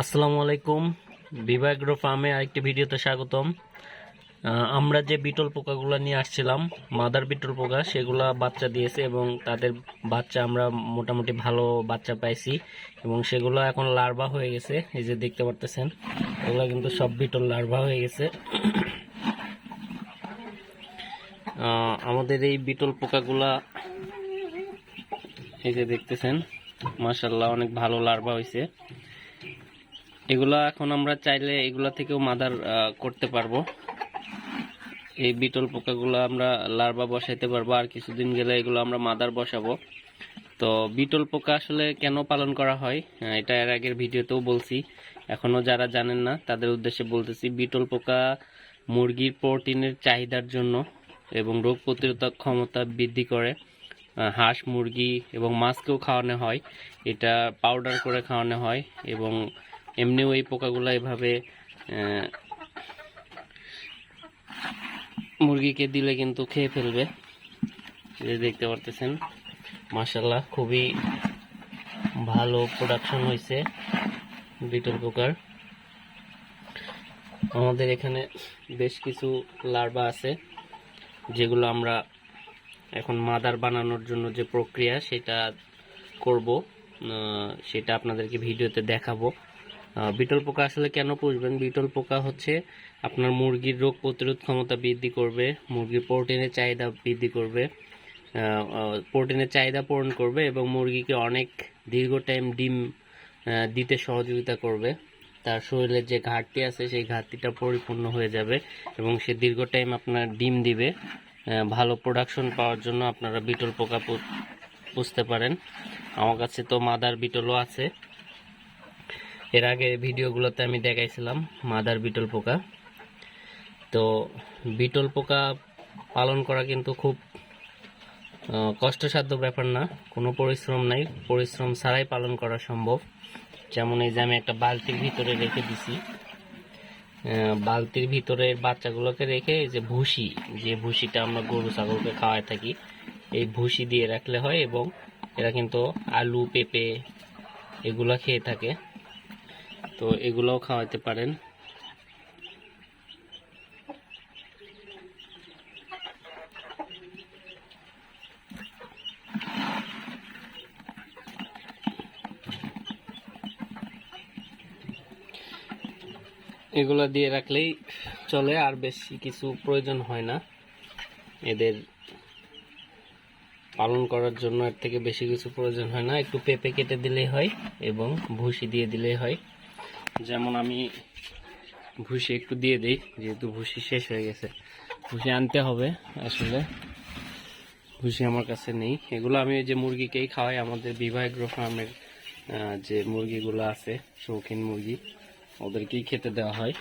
আসসালামু আলাইকুম। বিভাগ্র ফার্মে আরেকটি ভিডিওতে স্বাগতম। আমরা যে বিটল পোকাগুলো নিয়ে আসছিলাম, মাদার বিটল পোকা, সেগুলা বাচ্চা দিয়েছে এবং তাদের বাচ্চা আমরা মোটামুটি ভালো বাচ্চা পাইছি এবং সেগুলো এখন লার্ভা হয়ে গেছে, এই যে দেখতে পারতেছেন। এগুলো কিন্তু সব বিটল লার্ভা হয়ে গেছে। আমাদের এই বিটল পোকাগুলা, এই যে দেখতেছেন মাশাল্লাহ অনেক ভালো লার্ভা হয়েছে এগুলা এখন আমরা চাইলে এগুলা থেকেও মাদার করতে পারব। এই বিটল পোকাগুলো আমরা লার্ভা বসাইতে পারব, আর কিছুদিন গেলে এগুলো আমরা মাদার বসাবো। তো বিটল পোকা আসলে কেন পালন করা হয়? এটা এর আগের ভিডিওতেও বলছি। এখনও যারা জানেন না, তাদের উদ্দেশ্যে বলতেছি, বিটল পোকা মুরগির প্রোটিনের চাহিদার জন্য এবং রোগ প্রতিরোধক ক্ষমতা বৃদ্ধি করে। হাঁস, মুরগি এবং মাছকেও খাওয়ানো হয়। এটা পাউডার করে খাওয়ানো হয় এবং এমনিও এই পোকাগুলো এভাবে মুরগিকে দিলে কিন্তু খেয়ে ফেলবে। যে দেখতে পারতেছেন মাসাল্লাহ খুবই ভালো প্রোডাকশন হয়েছে বিটল পোকার। আমাদের এখানে বেশ কিছু লার্ভা আছে, যেগুলো আমরা এখন মাদার বানানোর জন্য যে প্রক্রিয়া সেটা করব সেটা আপনাদেরকে ভিডিওতে দেখাবো। বিটল পোকা আসলে কেন পুষবেন? বিটল পোকা হচ্ছে আপনার মুরগির রোগ প্রতিরোধ ক্ষমতা বৃদ্ধি করবে, মুরগির প্রোটিনের চাহিদা বৃদ্ধি করবে প্রোটিনের চাহিদা পূরণ করবে এবং মুরগিকে অনেক দীর্ঘ টাইম ডিম দিতে সহযোগিতা করবে। তার শরীরের যে ঘাটতি আছে, সেই ঘাটতিটা পরিপূর্ণ হয়ে যাবে এবং সে দীর্ঘ টাইম আপনার ডিম দিবে। ভালো প্রোডাকশন পাওয়ার জন্য আপনারা বিটল পোকা পুষতে পারেন। আমার কাছে তো মাদার বিটলও আছে। এর আগে ভিডিওগুলোতে আমি দেখাইছিলাম মাদার বিটল পোকা। তো বিটল পোকা পালন করা কিন্তু খুব কষ্টসাধ্য ব্যাপার না। কোনো পরিশ্রম নাই। পরিশ্রম ছাড়াই পালন করা সম্ভব। যেমন এই যে আমি একটা বালতির ভিতরে রেখে দিছি। বালতির ভিতরে বাচ্চাগুলোকে রেখে এই যে ভুসি, যে ভুসিটা আমরা গরু, ছাগলকে খাওয়াই থাকি, এই ভুসি দিয়ে রাখলে হয় এবং এরা কিন্তু আলু, পেঁপে এগুলো খেয়ে থাকে। তো এগুলোও খাওয়াতে পারেন। এগুলো দিয়ে রাখলেই চলে, আর বেশি কিছু প্রয়োজন হয় না। এদের পালন করার জন্য এর থেকে বেশি কিছু প্রয়োজন হয় না। একটু পেঁপে কেটে দিলেই হয় এবং ভুসি দিয়ে দিলেই হয়। যেমন আমি ভুসি একটু দিয়ে দিই, যেহেতু ভুসি শেষ হয়ে গেছে। ভুসি আনতে হবে আসলে। ভুসি আমার কাছে নেই। এগুলো আমি যে মুরগিকেই খাওয়াই, আমাদের বিবাহ এগ্রো ফার্মের যে মুরগিগুলো আছে, শৌখিন মুরগি, ওদেরকেই খেতে দেওয়া হয়।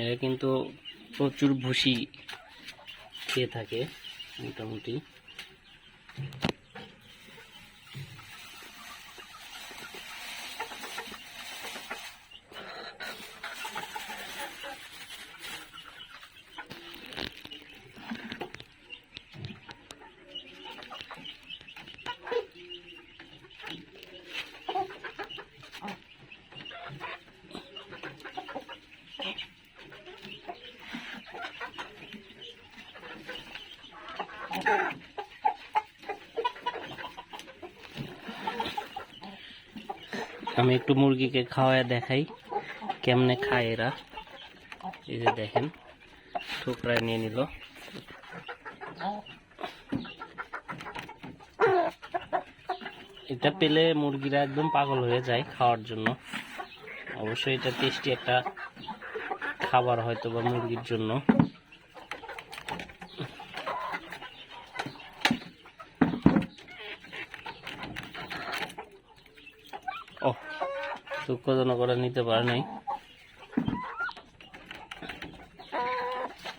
এরা কিন্তু প্রচুর ভুসি খেয়ে থাকে মোটামুটি। আমি একটু মুরগিকে খাওয়ায় দেখাই কেমনে খায় এরা। এই যে দেখেন, ঠোকরায় নিয়ে নিল। এটা পেলে মুরগিরা একদম পাগল হয়ে যায় খাওয়ার জন্য। অবশ্যই এটা টেস্টি একটা খাবার হয়তো বা মুরগির জন্য। দুঃখজনক করে নিতে পারে নাই।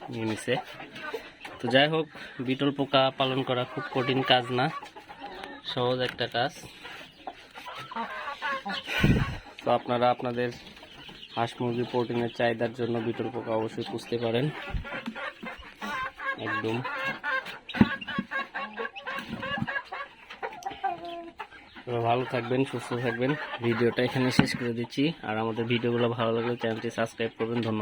নিছে। তো যাই হোক, বিটল পোকা পালন করা খুব কঠিন কাজ না। সহজ একটা কাজ। তো আপনারা আপনাদের হাঁস মুরগির প্রোটিনের চাহিদার জন্য বিটল পোকা অবশ্যই পুষতে পারেন। একদম। তো ভালো থাকবেন, সুস্থ থাকবেন। ভিডিওটা এখানে শেষ করে দিচ্ছি। আর আমাদের ভিডিওগুলো ভালো লাগলে চ্যানেলটি সাবস্ক্রাইব করবেন। ধন্যবাদ।